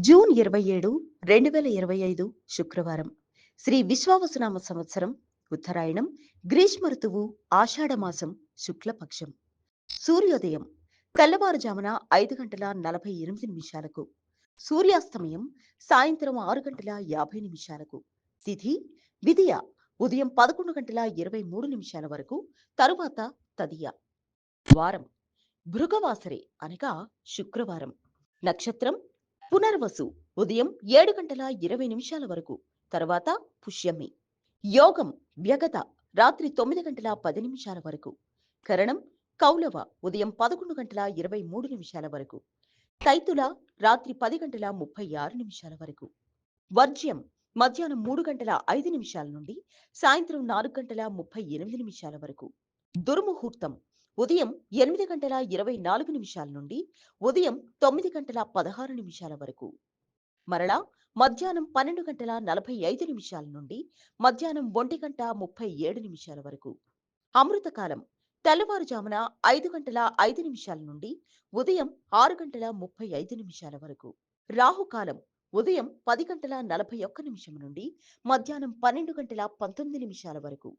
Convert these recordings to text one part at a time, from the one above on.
June ఇరవై ఏడు రెండు వేల ఇరవై ఐదు శుక్రవారం. శ్రీ విశ్వావసునామ సంవత్సరం ఉత్తరాయణం గ్రీష్మ ఋతువు ఆషాఢమాసం శుక్లపక్షం. సూర్యోదయం తెల్లవారుజామున ఐదు గంటల నలభై ఎనిమిది నిమిషాలకు. సూర్యాస్తమయం సాయంత్రం ఆరు గంటల యాభై నిమిషాలకు. తిథి విధియ ఉదయం పదకొండు గంటల ఇరవై మూడు నిమిషాల వరకు తరువాత తదియ. వారం భృగవాసరే అనగా శుక్రవారం. నక్షత్రం పునర్వసు ఉదయం ఏడు గంటల ఇరవై నిమిషాల వరకు తర్వాత పుష్యమి. యోగం వ్యగత రాత్రి తొమ్మిది గంటల పది నిమిషాల వరకు. కరణం కౌలవ ఉదయం పదకొండు గంటల ఇరవై మూడు నిమిషాల వరకు. తైతుల రాత్రి పది గంటల ముప్పై ఆరు నిమిషాల వరకు. వర్జ్యం మధ్యాహ్నం మూడు గంటల ఐదు నిమిషాల నుండి సాయంత్రం నాలుగు గంటల ముప్పై ఎనిమిది నిమిషాల వరకు. దుర్ముహూర్తం ఉదయం ఎనిమిది గంటల ఇరవై నాలుగు నిమిషాల నుండి ఉదయం తొమ్మిది గంటల పదహారు నిమిషాల వరకు. మరలా మధ్యాహ్నం పన్నెండు గంటల నలభై ఐదు నిమిషాల నుండి మధ్యాహ్నం ఒంటి గంట ముప్పై ఏడు నిమిషాల వరకు. అమృతకాలం తెల్లవారుజామున ఐదు గంటల ఐదు నిమిషాల నుండి ఉదయం ఆరు గంటల ముప్పై ఐదు నిమిషాల వరకు. రాహుకాలం ఉదయం పది గంటల నలభై ఒక్క నిమిషం నుండి మధ్యాహ్నం పన్నెండు గంటల పంతొమ్మిది నిమిషాల వరకు.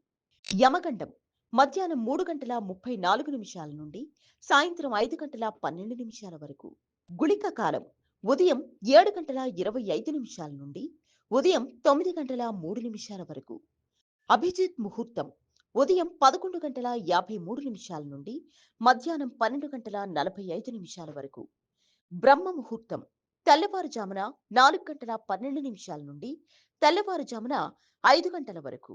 యమగండం మధ్యాహ్నం మూడు గంటల ముప్పై నాలుగు నిమిషాల నుండి సాయంత్రం ఐదు గంటల పన్నెండు నిమిషాల వరకు. గుళిక కాలం ఉదయం ఏడు గంటల ఇరవై ఐదు నిమిషాల నుండి ఉదయం తొమ్మిది గంటల మూడు నిమిషాల వరకు. అభిజిత్ ముహూర్తం ఉదయం పదకొండు గంటల యాభై మూడు నిమిషాల నుండి మధ్యాహ్నం పన్నెండు గంటల నలభై ఐదు నిమిషాల వరకు. బ్రహ్మ ముహూర్తం తెల్లవారుజామున నాలుగు గంటల పన్నెండు నిమిషాల నుండి తెల్లవారుజామున ఐదు గంటల వరకు.